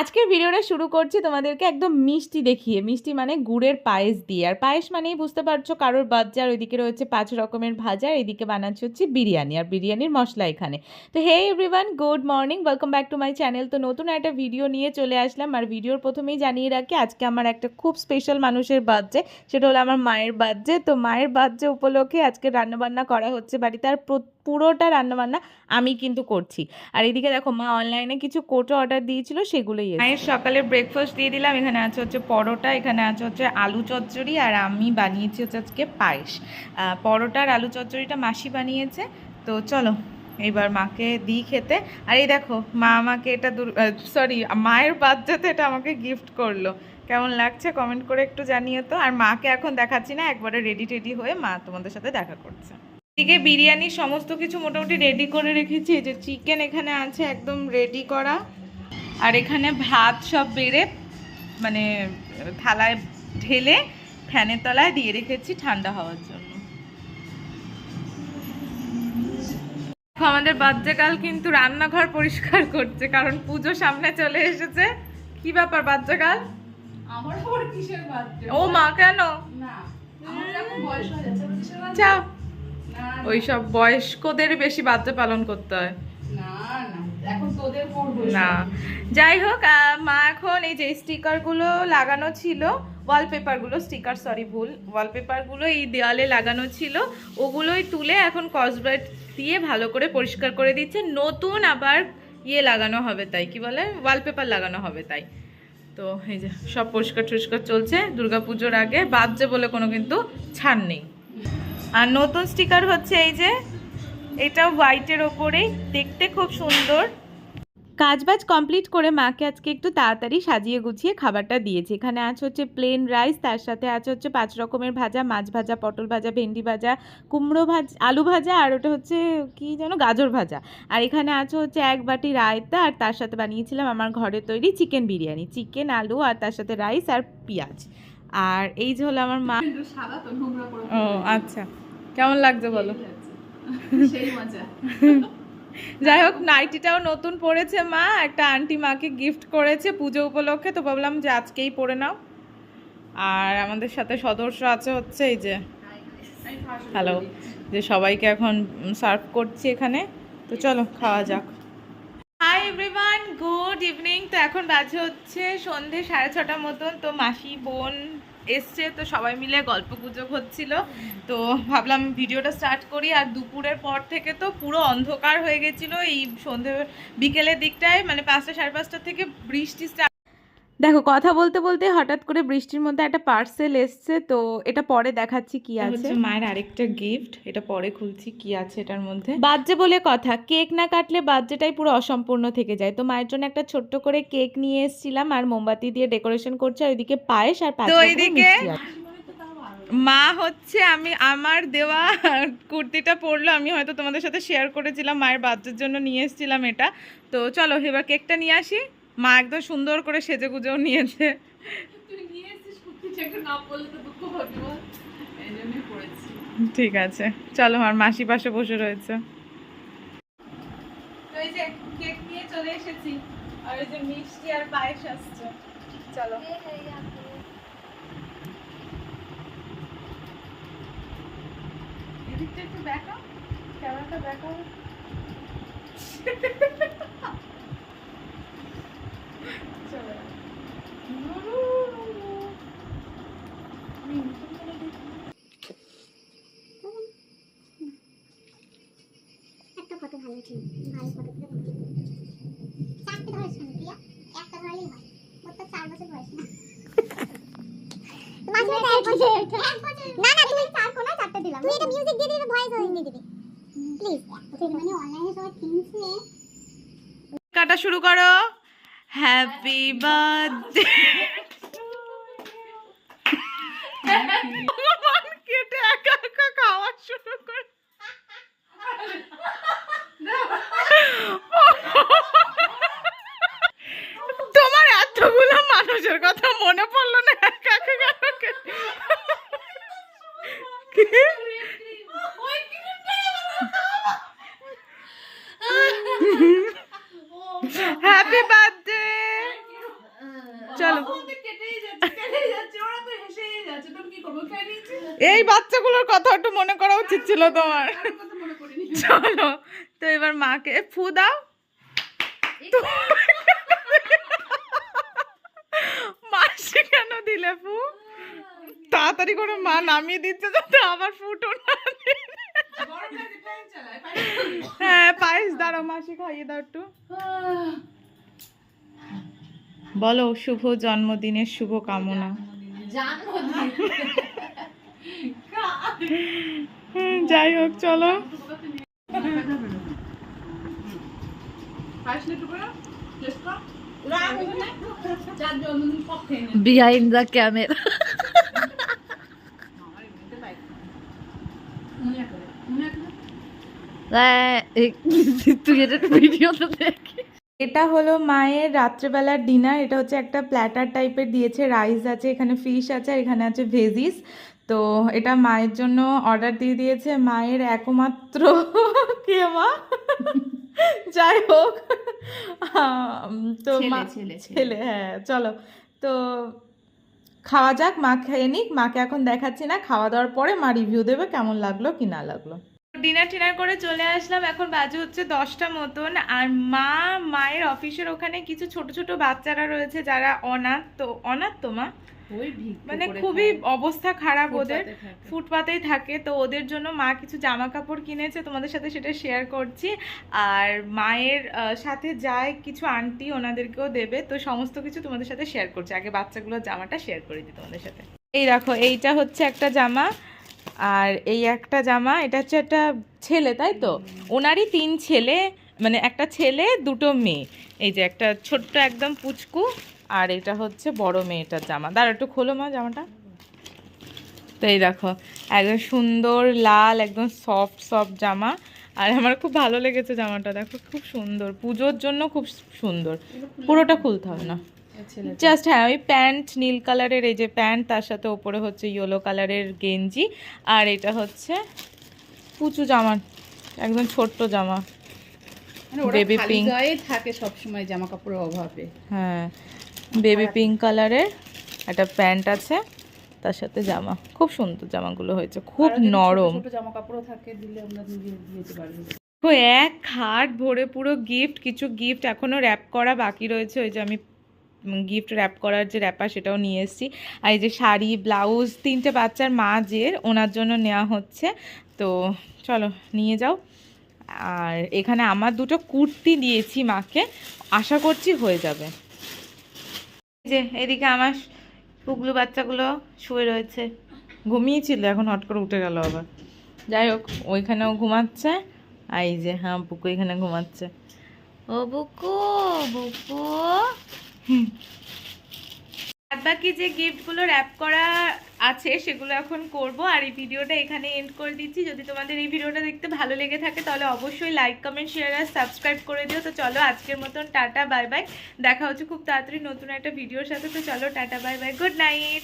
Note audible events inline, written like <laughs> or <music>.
আজকের ভিডিওটা শুরু করছি তোমাদেরকে একদম মিষ্টি দেখিয়ে। মিষ্টি মানে গুড়ের পায়েস দিয়ে। আর পায়েস মানেই বুঝতে পারছ কারোর আর ওইদিকে রয়েছে পাঁচ রকমের ভাজা এদিকে বানাচ্ছি হচ্ছে বিরিয়ানি, আর বিরিয়ানির মশলা এখানে। তো hey everyone good morning welcome back to my channel তো নতুন একটা ভিডিও নিয়ে চলে আসলাম। আর ভিডিওর প্রথমেই জানিয়ে রাখি, আজকে আমার একটা খুব স্পেশাল মানুষের বার্থডে সেটা হলো আমার মায়ের বার্থডে তো মায়ের বার্থডে উপলক্ষে আজকে রান্নাবান্না করা হচ্ছে বাড়িতে। আর প্র- পুরোটা রান্নাবান্না আমি কিন্তু করছি। আর এদিকে দেখো মা অনলাইনে কিছু কোটো অর্ডার দিয়েছিল সেগুলোই মায়ের সকালে ব্রেকফাস্ট দিয়ে দিলাম এখানে আছে হচ্ছে পরোটা এখানে আছে হচ্ছে আলু চচ্চড়ি আর আমি বানিয়েছি হচ্ছে আজকে পায়েস। আহ, পরোটা আর আলু চচ্চড়িটা মাসি বানিয়েছে তো চলো এইবার মাকে দিই খেতে। আর এই দেখো মা আমাকে এটা সরি মায়ের বাচ্চাতে এটা আমাকে গিফট করল। কেমন লাগছে কমেন্ট করে একটু জানিয়ে তো। আর মাকে এখন দেখাচ্ছি না একবারে রেডি টেডি হয়ে মা তোমাদের সাথে দেখা করছে। এদিকে বিরিয়ানির সমস্ত কিছু মোটামুটি রেডি করে রেখেছি। এই যে চিকেন এখানে আছে একদম রেডি করা। আর এখানে ভাত সব বেড়ে মানে থালায় ঢেলে ফ্যানের তলায় দিয়ে রেখেছি ঠান্ডা হওয়ার জন্য। আমাদের বাচ্চাকাল কিন্তু রান্নাঘর পরিষ্কার করছে কারণ পুজো সামনে চলে এসেছে। কি ব্যাপার বাচ্চাকাল আমার কিসের ও মা কেন? না আমার এখন বয়স হয়ে যাচ্ছে না ওইসব বয়স্কদের বেশি বাচ্চা পালন করতে হয়। না যাই হোক মা এখন এই যে স্টিকারগুলো লাগানো ছিল ওয়ালপেপারগুলো স্টিকার সরি ভুল ওয়ালপেপারগুলো এই দেওয়ালে লাগানো ছিল ওগুলোই তুলে এখন কসব্রাইট দিয়ে ভালো করে পরিষ্কার করে দিচ্ছে। নতুন আবার ইয়ে লাগানো হবে তাই কি বলে? ওয়ালপেপার লাগানো হবে তাই। তো এই যে সব পরিষ্কার টরিষ্কার চলছে দুর্গাপুজোর আগে বাজছে বলে কোনো কিন্তু ছাড় নেই। আর নতুন স্টিকার হচ্ছে এই যে এটা হোয়াইটের ওপরেই। দেখতে খুব সুন্দর। কাজবাজ কমপ্লিট করে মাকে আজকে একটু তাড়াতাড়ি সাজিয়ে গুছিয়ে খাবারটা দিয়েছি। এখানে আছে হচ্ছে প্লেন রাইস তার সাথে আছে হচ্ছে পাঁচ রকমের ভাজা মাছ ভাজা পটল ভাজা ভেন্ডি ভাজা কুমড়ো ভাজা আলু ভাজা আর ওটা হচ্ছে কি যেন গাজর ভাজা। আর এখানে আছে হচ্ছে এক বাটি রায়তা আর তার সাথে বানিয়েছিলাম আমার ঘরে তৈরি চিকেন বিরিয়ানি। চিকেন আলু আর তার সাথে রাইস আর পেঁয়াজ। আর এই যে হলো আমার মা ও আচ্ছা। কেমন লাগছে বলো? যাই হোক নাইটিটাও নতুন পড়েছে মা। একটা আন্টি মাকে গিফট করেছে পুজো উপলক্ষে তো ভাবলাম যে আজকেই পরে নাও। আর আমাদের সাথে সদস্য আছে হচ্ছে এই যে হ্যালো যে সবাইকে এখন সার্ভ করছি এখানে। তো চলো খাওয়া যাক। হাই এভরিওয়ান গুড ইভিনিং তো এখন বাজে হচ্ছে সন্ধে সাড়ে ছটার মতন। তো মাসি বোন এসছে, তো সবাই মিলে গল্প গুজব হচ্ছিল। তো ভাবলাম ভিডিওটা স্টার্ট করি, আর দুপুরের পর থেকে তো পুরো অন্ধকার হয়ে গেছিল। এই সন্ধে, বিকেলের দিকটায় মানে পাঁচটা সাড়ে পাঁচটা থেকে বৃষ্টি স্টার্ট দেখো কথা বলতে বলতে হঠাৎ করে বৃষ্টির মধ্যে একটা পার্সেল এসছে তো এটা পরে দেখাচ্ছি কি আছে। মায়ের আরেকটা গিফট এটা পরে খুলছি কি আছে এটার মধ্যে। বাজ্যে বলে কথা কেক না কাটলে বাজ্যেটাই পুরো অসম্পূর্ণ থেকে যায়। তো মায়ের জন্য একটা ছোট্ট করে কেক নিয়ে এসেছিলাম আর মোমবাতি দিয়ে ডেকোরেশন করছে আর ওইদিকে পায়েস আর তো এইদিকে মা হচ্ছে আমি আমার দেওয়া কুর্তিটা পরলো আমি হয়তো তোমাদের সাথে শেয়ার করেছিলাম মায়ের বাচ্চার জন্য নিয়ে এসেছিলাম এটা। তো চলো এবার কেকটা নিয়ে আসি। মা একদম সুন্দর করে সেজে গুজেও নিয়েছে দুঃখ ঠিক আছে চলো আমার মাসি পাশে বসে রয়েছে। কেক নিয়ে চলে এসেছি আর এই যে মিষ্টি আর পায়েস আসছে। চলো। এদিকটা একটু দেখাও ক্যামেরাটা দেখাও। একটা ফটো ভালো ঠিক ভালো ফটো চারটে ধরেছ কেন প্রিয়া একটা ধরলেই হয়। ওর তো চার বছর বয়স না? <laughs> তোমার সাথে এক বছর। না না তুমি চার কোনা চারটে দিলাম। তুমি এটা মিউজিক দিয়ে দিবে ভয়েস ওভার দিয়ে দিবে। প্লিজ মানে অনলাইনে সবাই কিনছে। কাটা শুরু করো। হ্যাপি বার্থডে কেটে একা একা খাওয়া শুরু করে তোমার এতগুলো মানুষের কথা মনে পড়ল না একা একা কেন কি? হ্যাপি বার্থডে চলো আমাদের কেটেই যাচ্ছে কেটেই যাচ্ছে ওরা তো হেসেই যাচ্ছে তুমি কি করব খেয়ে নিয়েছি এই বাচ্চাগুলোর কথা একটু মনে করা উচিত ছিল তোমার। চলো, তো এবার মাকে ফু দাও। মাসি কেন দিলে ফু। তাড়াতাড়ি করে মা নামিয়ে দিচ্ছে যাতে আবার ফুটো না হ্যাঁ পায়েস দাঁড়াও, মাসি খাইয়ে দাও একটু। বলো, শুভ জন্মদিনের শুভ কামনা জন্মদিন যাই হোক, চলো। বিহাইন্ড দ্য ক্যামেরা এটা এটা হলো মায়ের রাত্রেবেলার ডিনার এটা হচ্ছে একটা প্ল্যাটার টাইপের দিয়েছে রাইস আছে, এখানে ফিশ আছে, আর এখানে আছে ভেজিস তো এটা মায়ের জন্য অর্ডার দিয়ে দিয়েছে। মায়ের একমাত্র <laughs> কে মা? <laughs> যাই হোক। তো ছেলে ছেলে হ্যাঁ চলো। তো খাওয়া যাক মা খেয়ে নিক। মাকে এখন দেখাচ্ছি না। খাওয়া দাওয়ার পরে মা রিভিউ দেবে কেমন লাগল কি না লাগল। ডিনার টিনার করে চলে আসলাম। এখন বাজে হচ্ছে দশটা মতন। আর মা মায়ের অফিসের ওখানে কিছু ছোট ছোট বাচ্চারা রয়েছে যারা অনাথ তো অনাথ তো মা। মানে খুবই অবস্থা খারাপ ওদের। ফুটপাতেই থাকে। তো ওদের জন্য মা কিছু জামা কাপড় কিনেছে তোমাদের সাথে সেটা শেয়ার করছি। আর মায়ের সাথে যায় কিছু আন্টি ওনাদেরকেও দেবে। তো সমস্ত কিছু তোমাদের সাথে শেয়ার করছি। আগে বাচ্চাগুলোর জামাটা শেয়ার করে দিই তোমাদের সাথে। এই দেখো এইটা হচ্ছে একটা জামা। আর এই একটা জামা এটা হচ্ছে একটা ছেলে তাই তো? ওনারই তিন ছেলে মানে একটা ছেলে দুটো মেয়ে। এই যে একটা ছোট্ট একদম পুচকু। আর এটা হচ্ছে বড় মেয়েটার জামা। দাঁড়া একটু খোলো মা জামাটা। তো এই দেখো একদম সুন্দর লাল একদম সফট সফট জামা। আর আমার খুব ভালো লেগেছে জামাটা দেখো খুব সুন্দর। পুজোর জন্য খুব সুন্দর। পুরোটা খুলতে হবে না। জাস্ট হ্যাঁ ওই প্যান্ট নীল কালারের এই যে প্যান্ট তার সাথে ওপরে হচ্ছে ইয়েলো কালারের গেঞ্জি। আর এটা হচ্ছে পুচু জামা একদম ছোট্ট জামা। মানে খালি pink। গায়ে থাকে সবসময় জামা কাপড়ের অভাবে। হ্যাঁ। বেবি পিঙ্ক কালারের একটা প্যান্ট আছে তার সাথে জামা। খুব সুন্দর জামাগুলো হয়েছে খুব নরম। জামা কাপড়ও থাকে দিলে আমরা দিতে এক খাট ভরে পুরো গিফট কিছু গিফট এখনও র্যাপ করা বাকি রয়েছে। ওই যে আমি গিফট র্যাপ করার যে র্যাপার সেটাও নিয়ে এসেছি। আর এই যে শাড়ি ব্লাউজ তিনটে বাচ্চার মাঝের ওনার জন্য নেওয়া হচ্ছে। তো চলো নিয়ে যাও। আর এখানে আমার দুটো কুর্তি দিয়েছি মাকে। আশা করছি হয়ে যাবে। যে এদিকে আমার পুগলু বাচ্চাগুলো শুয়ে রয়েছে। ঘুমিয়েছিল এখন হট করে উঠে গেল আবার। যাই হোক ওইখানেও ঘুমাচ্ছে। আই যে হ্যাঁ বুকু এখানে ঘুমাচ্ছে। ও বুকু বুকু। বাকি যে গিফটগুলো র্যাপ করা আছে, সেগুলো এখন করব। আর এই ভিডিওটা এখানে এন্ড করে দিচ্ছি। যদি তোমাদের এই ভিডিওটা দেখতে ভালো লেগে থাকে, তাহলে অবশ্যই লাইক কমেন্ট শেয়ার আর সাবস্ক্রাইব করে দিও। তো চলো আজকের মতন টাটা বাই বাই দেখা হচ্ছে খুব তাড়াতাড়ি নতুন একটা ভিডিওর সাথে। তো চলো tata bye bye good night